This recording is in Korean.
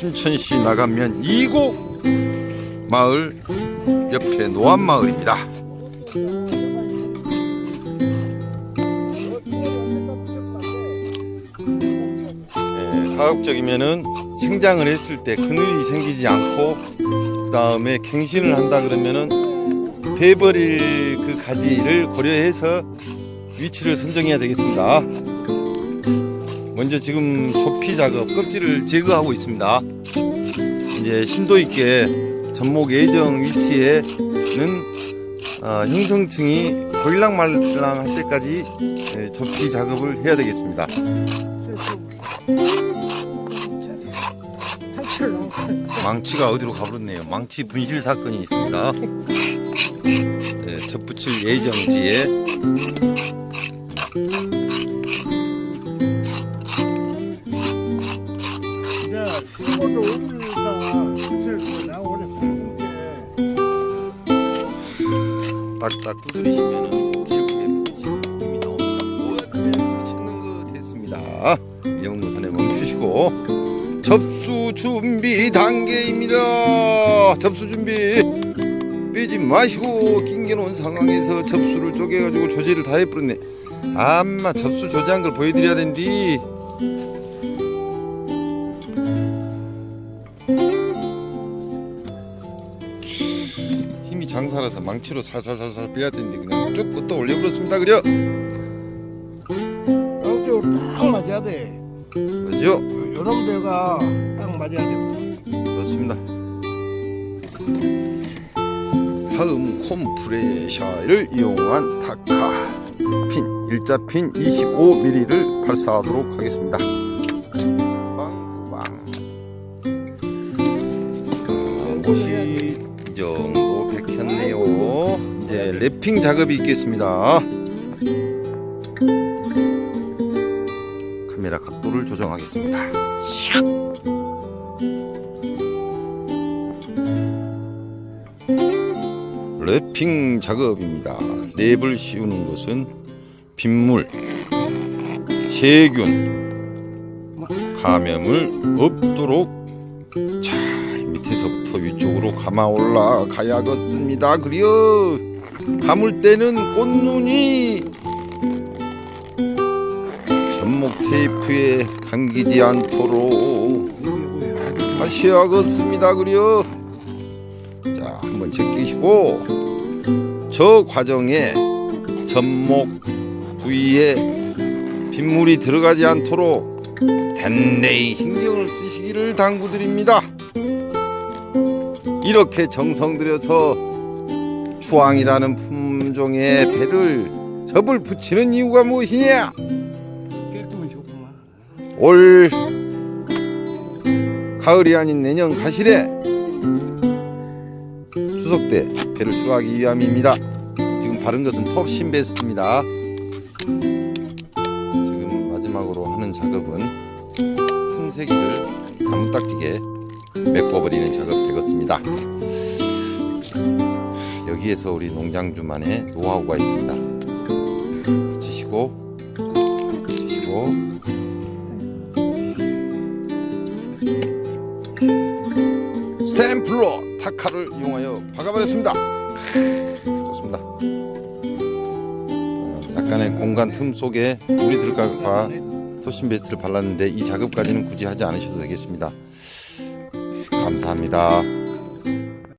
순천시 나가면 이곡 마을 옆에 노안마을입니다. 예, 가급적이면은 생장을 했을 때 그늘이 생기지 않고 그 다음에 갱신을 한다 그러면은 베버릴 그 가지를 고려해서 위치를 선정해야 되겠습니다. 먼저 지금 조피 작업 껍질을 제거하고 있습니다. 이제 심도 있게 접목 예정 위치에는 어, 형성층이 보일랑말랑 할 때까지 예, 조피 작업을 해야 되겠습니다. 망치가 어디로 가버렸네요. 망치 분실 사건이 있습니다. 네, 접붙일 예정지에 딱딱 두드리시면은 일부에 분실이 나옵니다. 우와, 붙이는 거 됐습니다. 이 정도 선에 멈추시고 접수 준비 단계입니다. 접수 준비 빼지 마시고 낑겨놓은 상황에서 접수를 쪼개가지고 조제를 다 해버렸네. 아마 접수 조제한 걸 보여드려야 된디. 힘이 장사라서 망치로 살살살살 빼야 되는데 그냥 쭉 끄떡 올려버렸습니다. 그려? 양쪽으로 딱 맞아야 돼 그죠? 요- 요런 데가 딱 맞아야 돼 그렇습니다. 다음 콤프레셔를 이용한 타카 핀 일자핀 25mm를 발사하도록 하겠습니다. 빵빵. 아, 옷이 이 정도 백혔 이제 랩핑 작업이 있겠습니다. 카메라 각도를 조정하겠습니다. 랩핑 작업입니다. 랩을 씌우는 것은 빗물, 세균, 감염을 없도록 잘 서부터 위쪽으로 감아 올라가야겠습니다. 그리어 감을 때는 꽃눈이 접목 테이프에 감기지 않도록 하셔야겠습니다. 그리어 자, 한번 제끼시고 저 과정에 접목 부위에 빗물이 들어가지 않도록 단내히 신경을 쓰시기를 당부드립니다. 이렇게 정성 들여서 추앙이라는 품종의 배를 접을 붙이는 이유가 무엇이냐? 올 가을이 아닌 내년 가실에 추석 때 배를 수확하기 위함입니다. 지금 바른 것은 톱 신 베스트입니다. 지금 마지막으로 하는 작업은 틈새기를 나무딱지게 메꿔버리는 작업 되겠습니다. 여기에서 우리 농장주만의 노하우가 있습니다. 붙이시고 붙이시고 스탬플러 타카를 이용하여 박아버렸습니다. 좋습니다. 어, 약간의 공간 틈 속에 물이 들어갈까 토신 베스트를 발랐는데 이 작업까지는 굳이 하지 않으셔도 되겠습니다. 감사합니다.